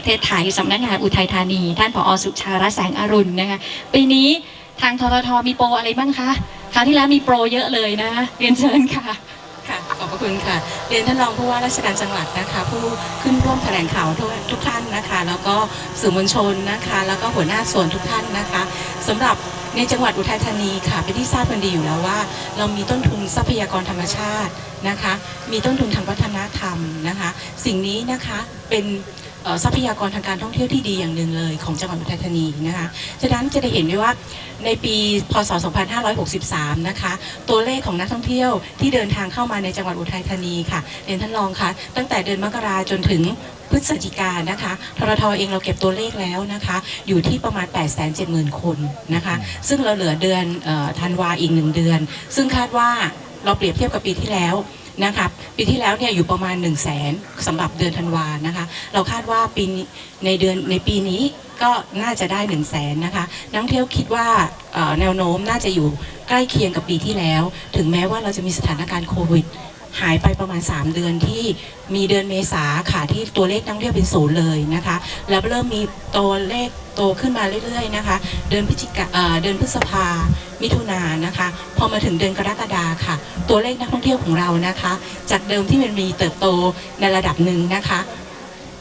ประเทศไทยสำนักงานอุทัยธานี ท่านผอสุชาระแสงอรุณนะคะปีนี้ทางทททมีโปรอะไรบ้างคะคราวที่แล้วมีโปรเยอะเลยนะเรียนเชิญค่ะค่ะขอบพระคุณค่ะ เรียนท่านรองผู้ว่าราชการจังหวัดนะคะ ผู้ขึ้นร่วมแถลงข่าวทุกทุกท่านนะคะ แล้วก็สื่อมวลชนนะคะ แล้วก็หัวหน้าส่วนทุกท่านนะคะสำหรับในจังหวัดอุทัยธานีค่ะเป็นที่ทราบกันดีอยู่แล้วว่า เรามีต้นทุนทรัพยากรธรรมชาตินะคะ มีต้นทุนทางวัฒนธรรมนะคะ สิ่งนี้นะคะเป็น ทรัพยากรทางการท่องเที่ยวที่ดีอย่างหนึ่งเลยของจังหวัดอุทัยธานีนะคะฉะนั้นจะได้เห็นได้ว่าในปีพศ 2563 นะคะ ตัวเลขของนักท่องเที่ยวที่เดินทางเข้ามาในจังหวัดอุทัยธานีค่ะเรียนท่านรองคะตั้งแต่เดือนมกราจนถึงพฤศจิกานะคะทรทเองเราเก็บตัวเลขแล้วนะคะ อยู่ที่ประมาณ 870,000 คนนะคะ ซึ่งเราเหลือเดือนธันวาอีกหนึ่งเดือน ซึ่งคาดว่าเราเปรียบเทียบกับปีที่แล้ว นะคะปีที่แล้วเนี่ยอยู่ประมาณ 1 0 0 0 0แสนสำหรับเดือนธันวานะคะ เราคาดว่าปีในเดือนในปีนี้ก็น่าจะได้ 1 0 0 0 0แสนนะคะนักท่องเที่ยวคิดว่าแนวโน้มน่าจะอยู่ใกล้เคียงกับปีที่แล้ว ถึงแม้ว่าเราจะมีสถานการณ์โควิดหายไปประมาณ 3 เดือนที่มีเดือนเมษาค่ะที่ตัวเลขนักท่องเที่ยวเป็นศูนย์เลยนะคะ แล้วเริ่มมีตัวเลข โตขึ้นมาเรื่อยๆนะคะเดือนพฤศจิกาเดือนพฤษภามิถุนายนนะคะ พอมาถึงเดือนกรกฎาค่ะ ตัวเลขนักท่องเที่ยวของเรานะคะ จากเดิมที่มันมีเติบโตในระดับหนึ่งนะคะ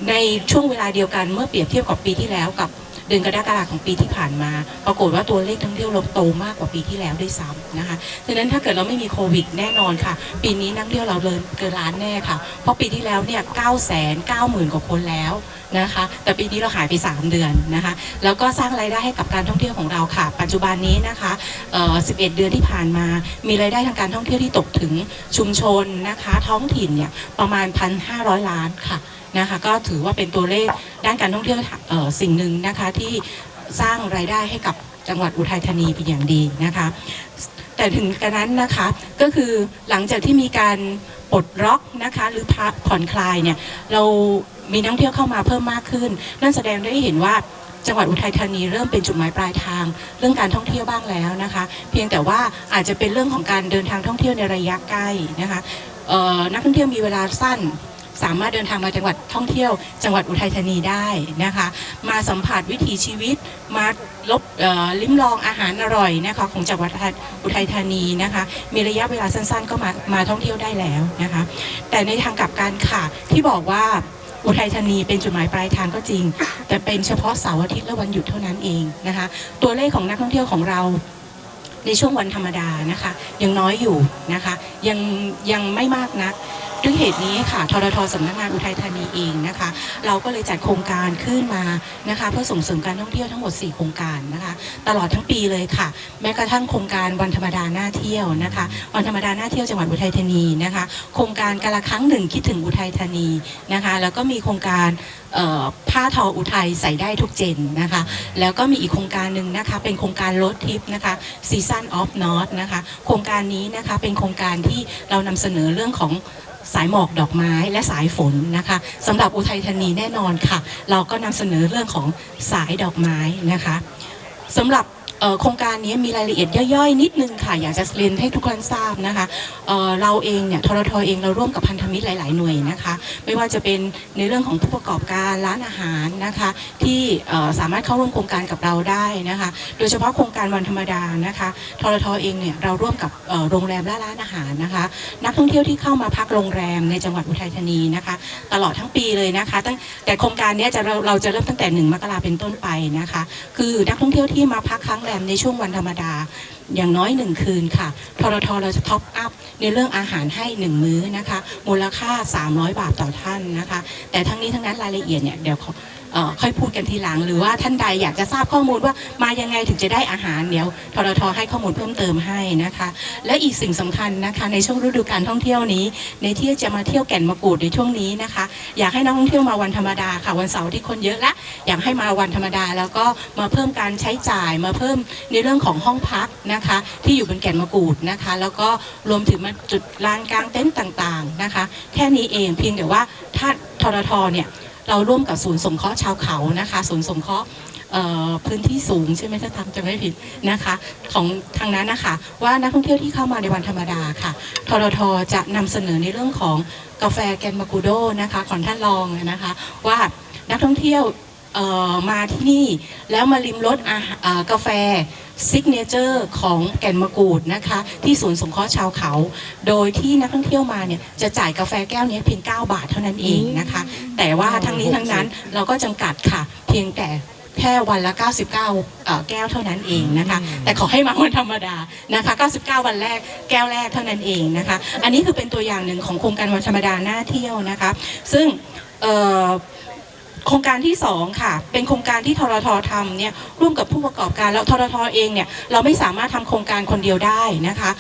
ในช่วงเวลาเดียวกันเมื่อเปรียบเทียบกับปีที่แล้วกับ เดือนกรกฎาคมของปีที่ผ่านมา ปรากฏว่าตัวเลขท่องเที่ยวเราโตมากกว่าปีที่แล้วด้วยซ้ำนะคะดังนั้นถ้าเกิดเราไม่มีโควิดแน่นอนค่ะ ปีนี้นักเที่ยวเราเลยเกินล้านแน่ค่ะ เพราะปีที่แล้วเนี่ย9 9 0 0 0 0กว่าคนแล้วนะคะ แต่ปีนี้เราหายไป 3 เดือนนะคะ แล้วก็สร้างรายได้ให้กับการท่องเที่ยวของเราค่ะ ปัจจุบันนี้นะคะเอ่อ11 เดือนที่ผ่านมา มีรายได้ทางการท่องเที่ยวที่ตกถึงชุมชนนะคะ ท้องถิ่นเนี่ยประมาณ 1,500 ล้านค่ะ นะคะก็ถือว่าเป็นตัวเลขด้านการท่องเที่ยวสิ่งหนึ่งนะคะที่สร้างรายได้ให้กับจังหวัดอุทัยธานีเป็นอย่างดีนะคะ แต่ถึงกระนั้นนะคะก็คือหลังจากที่มีการปลดล็อกนะคะหรือผ่อนคลายเนี่ยเรามีนักท่องเที่ยวเข้ามาเพิ่มมากขึ้น นั่นแสดงได้เห็นว่าจังหวัดอุทัยธานีเริ่มเป็นจุดหมายปลายทาง เรื่องการท่องเที่ยวบ้างแล้วนะคะ เพียงแต่ว่าอาจจะเป็นเรื่องของการเดินทางท่องเที่ยวในระยะใกล้นะคะนักท่องเที่ยวมีเวลาสั้น สามารถเดินทางมาจังหวัดท่องเที่ยว จังหวัดอุทัยธานีได้นะคะ มาสัมผัสวิถีชีวิตมาลบลิ้มลองอาหารอร่อยนะคะของจังหวัดอุทัยธานีนะคะ มีระยะเวลาสั้นๆ ก็มามาท่องเที่ยวได้แล้วนะคะ แต่ในทางกลับกันค่ะที่บอกว่าอุทัยธานีเป็นจุดหมายปลายทางก็จริง แต่เป็นเฉพาะเสาร์อาทิตย์และวันหยุดเท่านั้นเองนะคะ ตัวเลขของนักท่องเที่ยวของเราในช่วงวันธรรมดานะคะ ยังน้อยอยู่นะคะ ยังยังไม่มากนัก ด้วยเหตุนี้ค่ะทรทสำนักงานอุทัยธานีเองนะคะ เราก็เลยจัดโครงการขึ้นมานะคะ เพื่อส่งเสริมการท่องเที่ยวทั้งหมด 4 โครงการนะคะ ตลอดทั้งปีเลยค่ะ แม้กระทั่งโครงการวันธรรมดาหน้าเที่ยวนะคะ วันธรรมดาหน้าเที่ยวจังหวัดอุทัยธานีนะคะ โครงการกาละครั้งหนึ่งคิดถึงอุทัยธานีนะคะ แล้วก็มีโครงการผ้าทออุทัยใส่ได้ทุกเจนนะคะ แล้วก็มีอีกโครงการหนึ่งนะคะ เป็นโครงการรถทิปนะคะ Season of North นะคะ โครงการนี้นะคะเป็นโครงการที่เรานำเสนอเรื่องของ สายหมอกดอกไม้และสายฝนนะคะสำหรับอุทัยธานีแน่นอนค่ะ เราก็นำเสนอเรื่องของสายดอกไม้นะคะสำหรับ โครงการนี้มีรายละเอียดย่อยๆ นิดนึงค่ะ อยากจะเรียนให้ทุกคนทราบนะคะเเราเองเนี่ยทรทเองเราร่วมกับพันธมิตรหลาย ๆ หน่วยนะคะ ไม่ว่าจะเป็นในเรื่องของผู้ประกอบการร้านอาหารนะคะ ที่สามารถเข้าร่วมโครงการกับเราได้นะคะ โดยเฉพาะโครงการวันธรรมดานะคะทรทเองเนี่ยเราร่วมกับโรงแรมและร้านอาหารนะคะ นักท่องเที่ยวที่เข้ามาพักโรงแรมในจังหวัดอุทัยธานีนะคะ ตลอดทั้งปีเลยนะคะตั้งแต่โครงการนี้จะเราเราจะเริ่มตั้งแต่ 1 มกราเป็นต้นไปนะคะ คือนักท่องเที่ยวที่มาพักครั้งรมในช่วงวันธรรมดา อย่างน้อยหนึ่งคืนค่ะทรทเราจะท็อปอัพในเรื่องอาหารให้หนึ่งมื้อนะคะ มูลค่า 300 บาทต่อท่านนะคะ แต่ทั้งนี้ทั้งนั้นรายละเอียดเนี่ยเดี๋ยวขอ ค่อยพูดกันทีหลัง หรือว่าท่านใดอยากจะทราบข้อมูลว่ามายังไงถึงจะได้อาหารเดี๋ยวทรทให้ข้อมูลเพิ่มเติมให้นะคะ และอีกสิ่งสำคัญนะคะ ในช่วงฤดูการท่องเที่ยวนี้ ในที่จะมาเที่ยวแก่นมะกรูดในช่วงนี้นะคะ อยากให้นักท่องเที่ยวมาวันธรรมดาค่ะวันเสาร์ที่คนเยอะละอยากให้มาวันธรรมดา แล้วก็มาเพิ่มการใช้จ่ายมาเพิ่มในเรื่องของห้องพักนะคะ ที่อยู่บนแก่นมะกรูดนะคะ แล้วก็รวมถึงมาจุดลานกลางเต็นท์ต่างๆนะคะ แค่นี้เองเพียงแต่ว่าถ้าทรทเนี่ย เราร่วมกับศูนย์สงเคราะห์ชาวเขานะคะ ศูนย์สงเคราะห์พื้นที่สูงใช่ไหมถ้าทำจะไม่ผิดนะคะ ของทางนั้นนะคะว่านักท่องเที่ยวที่เข้ามาในวันธรรมดาค่ะทรทจะนำเสนอในเรื่องของกาแฟแกนมากูโดนะคะของท่านรองนะคะ ว่านักท่องเที่ยว มาที่นี่แล้วมาริมรสอาหารอ่ากาแฟซิกเนเจอร์ของแก่นมะกรูดนะคะ ที่ศูนย์สงเคราะห์ชาวเขา โดยที่นักท่องเที่ยวมาเนี่ยจะจ่ายกาแฟแก้วนี้เพียง 9 บาทเท่านั้นเองนะคะ แต่ว่าทั้งนี้ทั้งนั้นเราก็จำกัดค่ะ เพียงแต่แค่วันละ 99เอ่อแก้วเท่านั้นเองนะคะ แต่ขอให้มาวันธรรมดานะคะ 99 วันแรกแก้วแรกเท่านั้นเองนะคะ อันนี้คือเป็นตัวอย่างหนึ่งของโครงการวันธรรมดาหน้าเที่ยวนะคะ ซึ่งเอ่อ โครงการที่2ค่ะเป็นโครงการที่ทรททำเนี่ยร่วมกับผู้ประกอบการแล้วทรทเองเนี่ยเราไม่สามารถทำโครงการคนเดียวได้นะคะ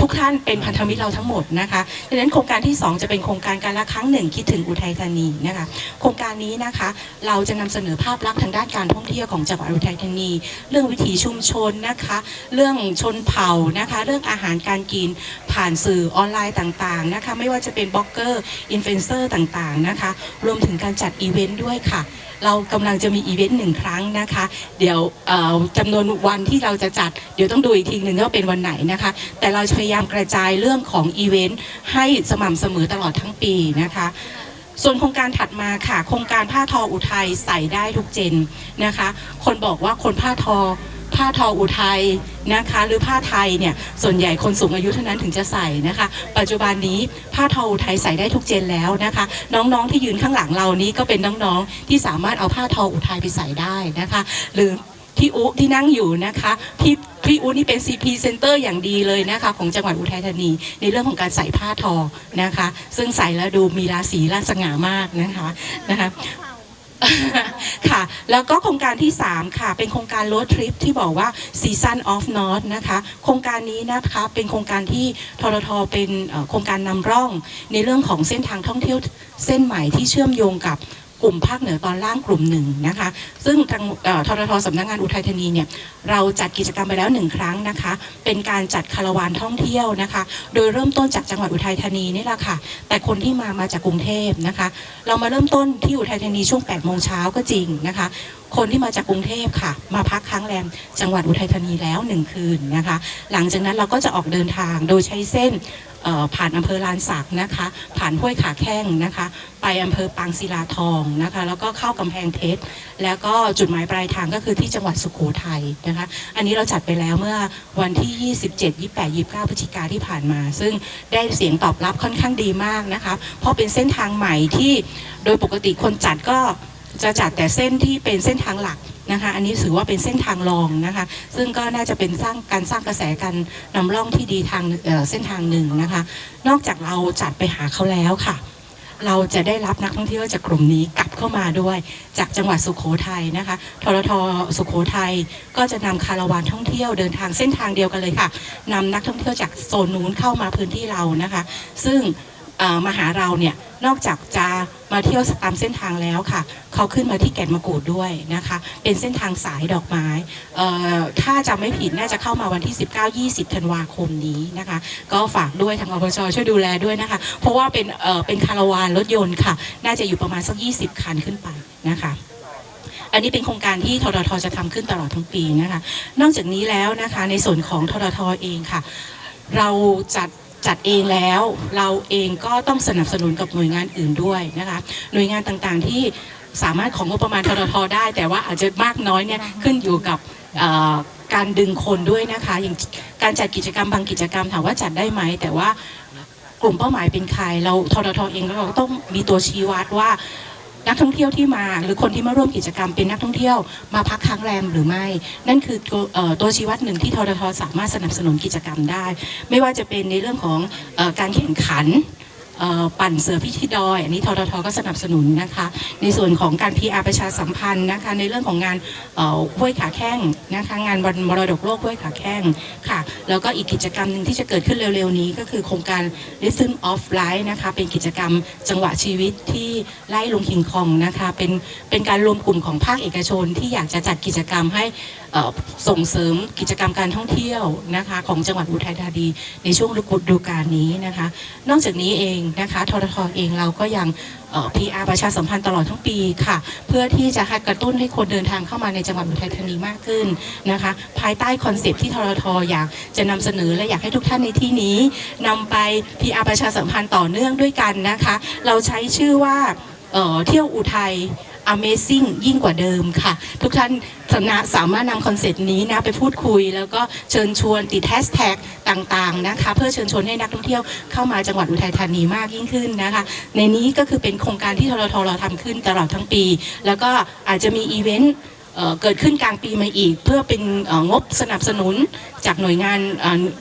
ทุกท่านเป็นพันธมิตรเราทั้งหมดนะคะดังนั้นโครงการที่ 2 จะเป็นโครงการการละครั้งหนึ่งคิดถึงอุทัยธานีนะคะโครงการนี้นะคะเราจะนำเสนอภาพลักษณ์ทางด้านการท่องเที่ยวของจังหวัดอุทัยธานี เรื่องวิถีชุมชนนะคะ เรื่องชนเผ่านะคะ เรื่องอาหารการกินผ่านสื่อออนไลน์ต่างๆนะคะ ไม่ว่าจะเป็นบล็อกเกอร์อินฟลูเอนเซอร์ต่างๆนะคะ รวมถึงการจัดอีเวนต์ด้วยค่ะ เรากำลังจะมีอีเวนต์หนึ่งครั้งนะคะ เดี๋ยวจำนวนวันที่เราจะจัด เดี๋ยวต้องดูอีกทีหนึ่งว่าเป็นวันไหนนะคะ แต่เราพยายามกระจายเรื่องของอีเวนต์ให้สม่ำเสมอตลอดทั้งปีนะคะส่วนโครงการถัดมาค่ะ โครงการผ้าทออุทัยใส่ได้ทุกเจนนะคะ คนบอกว่าคนผ้าทอ ผ้าทออุทัยนะคะ หรือผ้าไทยเนี่ยส่วนใหญ่คนสูงอายุเท่านั้นถึงจะใส่นะคะ ปัจจุบันนี้ผ้าทออุทัยใส่ได้ทุกเจนแล้วนะคะ น้องๆที่ยืนข้างหลังเรานี้ก็เป็นน้องๆที่สามารถเอาผ้าทออุทัยไปใส่ได้นะคะ หรือพี่อุที่นั่งอยู่นะคะพี่พี่อุนี่เป็น CP Center อย่างดีเลยนะคะของจังหวัดอุทัยธานี ในเรื่องของการใส่ผ้าทอนะคะ ซึ่งใส่แล้วดูมีราศีราสง่ามากนะคะนะคะ ค่ะ แล้วก็โครงการที่ 3 ค่ะ เป็นโครงการ road trip ที่บอกว่า season of north นะคะ โครงการนี้นะคะเป็นโครงการที่ทรทเป็นโครงการนำร่อง ในเรื่องของเส้นทางท่องเที่ยวเส้นใหม่ที่เชื่อมโยงกับ กลุ่มภาคเหนือตอนล่างกลุ่มหนึ่งนะคะ ซึ่งทางทรทสำนักงานอุทัยธานีเนี่ยเราจัดกิจกรรมไปแล้วหนึ่งครั้งนะคะ เป็นการจัดคาราวานท่องเที่ยวนะคะ โดยเริ่มต้นจากจังหวัดอุทัยธานีนี่แหละค่ะ แต่คนที่มามาจากกรุงเทพนะคะ เรามาเริ่มต้นที่อุทัยธานีช่วง8โมงเช้าก็จริงนะคะคนที่มาจากกรุงเทพค่ะ มาพักค้างแรมจังหวัดอุทัยธานีแล้วหนึ่งคืนนะคะ หลังจากนั้นเราก็จะออกเดินทางโดยใช้เส้นผ่านอำเภอลานสักนะคะ ผ่านห้วยขาแข้งนะคะ ไปอำเภอปางศิลาทองนะคะ แล้วก็เข้ากำแพงเพชร แล้วก็จุดหมายปลายทางก็คือที่จังหวัดสุโขทัยนะคะ อันนี้เราจัดไปแล้วเมื่อวันที่ 27 28 29พฤศจิกาที่ผ่านมา ซึ่งได้เสียงตอบรับค่อนข้างดีมากนะคะ เพราะเป็นเส้นทางใหม่ที่โดยปกติคนจัดก็ จะจัดแต่เส้นที่เป็นเส้นทางหลักนะคะอันนี้ถือว่าเป็นเส้นทางรองนะคะ ซึ่งก็น่าจะเป็นสร้างการสร้างกระแสการนำร่องที่ดีทางเเส้นทางหนึ่งนะคะ นอกจากเราจัดไปหาเขาแล้วค่ะ เราจะได้รับนักท่องเที่ยวจากกลุ่มนี้กลับเข้ามาด้วย จากจังหวัดสุโขทัยนะคะทรทสุโขทัยก็จะนำคาราวานท่องเที่ยวเดินทางเส้นทางเดียวกันเลยค่ะนำนักท่องเที่ยวจากโซนนู้นเข้ามาพื้นที่เรานะคะ ซึ่ง มาหาเราเนี่ยนอกจากจะมาเที่ยวตามเส้นทางแล้วค่ะ เขาขึ้นมาที่แก่นมะกรูดด้วยนะคะ เป็นเส้นทางสายดอกไม้ถ้าจำไม่ผิดน่าจะเข้ามาวันที่ 19-20ธันวาคมนี้นะคะ ก็ฝากด้วยทางอปชช่วยดูแลด้วยนะคะ เพราะว่าเป็นเป็นคาราวานรถยนต์ค่ะ น่าจะอยู่ประมาณสัก 20 คันขึ้นไปนะคะอันนี้เป็นโครงการที่ทรทจะทำขึ้นตลอดทั้งปีนะคะ นอกจากนี้แล้วนะคะในส่วนของทรทเองค่ะ เราจัด จัดเองแล้ว เราเองก็ต้องสนับสนุนกับหน่วยงานอื่นด้วยนะคะหน่วยงานต่างๆที่สามารถของงบประมาณทรทได้ แต่ว่าอาจจะมากน้อยเนี่ยขึ้นอยู่กับเอ่อการดึงคนด้วยนะคะ อย่างการจัดกิจกรรมบางกิจกรรมถามว่าจัดได้ไหม แต่ว่ากลุ่มเป้าหมายเป็นใคร เราทรทเองเราต้องมีตัวชี้วัดว่า นักท่องเที่ยวที่มา หรือคนที่มาร่วมกิจกรรมเป็นนักท่องเที่ยวมาพักค้างแรมหรือไม่ นั่นคือตัวชี้วัดหนึ่งที่ทททสามารถสนับสนุนกิจกรรมได้ ไม่ว่าจะเป็นในเรื่องของการแข่งขัน ปั่นเสือพิธีดอยอันนี้ทรทก็สนับสนุนนะคะ ในส่วนของการ PR ประชาสัมพันธ์นะคะในเรื่องของงานเอ่อห้วยขาแข้งนะคะงานวันมรดกโลกห้วยขาแข้งค่ะแล้วก็อีกกิจกรรมหนึ่งที่จะเกิดขึ้นเร็วๆนี้ ก็คือโครงการ Rhythm of Life นะคะเป็นกิจกรรมจังหวะชีวิตที่ไล่ลงคิงคองนะคะเป็นเป็นการรวมกลุ่มของภาคเอกชนที่อยากจะจัดกิจกรรมให้ส่งเสริมกิจกรรมการท่องเที่ยวนะคะของจังหวัดอุทัยธานีในช่วงฤดูกาลนี้นะคะ นอกจากนี้เองนะคะทรทเองเราก็ยังเอ่อ PR ประชาสัมพันธ์ตลอดทั้งปีค่ะ เพื่อที่จะกระตุ้นให้คนเดินทางเข้ามาในจังหวัดอุทัยธานีมากขึ้นนะคะ ภายใต้คอนเซปที่ทรทอยากจะนำเสนอและอยากให้ทุกท่านในที่นี้นำไป PR ประชาสัมพันธ์ต่อเนื่องด้วยกันนะคะ เราใช้ชื่อว่าเที่ยวอุทัย Amazing ยิ่งกว่าเดิมค่ะ ทุกท่านสามารถนำคอนเซ็ปต์นี้นะไปพูดคุย แล้วก็เชิญชวนติดแฮชแท็กต่างๆนะคะเพื่อเชิญชวนให้นักท่องเที่ยวเข้ามาจังหวัดอุทัยธานีมากยิ่งขึ้นนะคะ ในนี้ก็คือเป็นโครงการที่ทรทเราทำขึ้นตลอดทั้งปี แล้วก็อาจจะมีอีเวนต์ เกิดขึ้นกลางปีมาอีก เพื่อเป็นงบสนับสนุนจากหน่วยงาน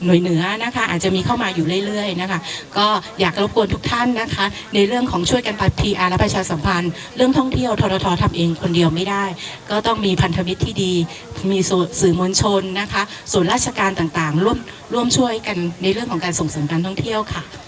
หน่วยเหนือนะคะ อาจจะมีเข้ามาอยู่เรื่อยๆนะคะ ก็อยากรบกวนทุกท่านนะคะ ในเรื่องของช่วยกันพัฒพีอาและประชาสัมพันธ์ เรื่องท่องเที่ยวทรททำเองคนเดียวไม่ได้ ก็ต้องมีพันธมิตรที่ดี มีสื่อมวลชนนะคะส่วนราชการต่างๆ ร่วมร่วมช่วยกันในเรื่องของการส่งเสริมการท่องเที่ยวค่ะ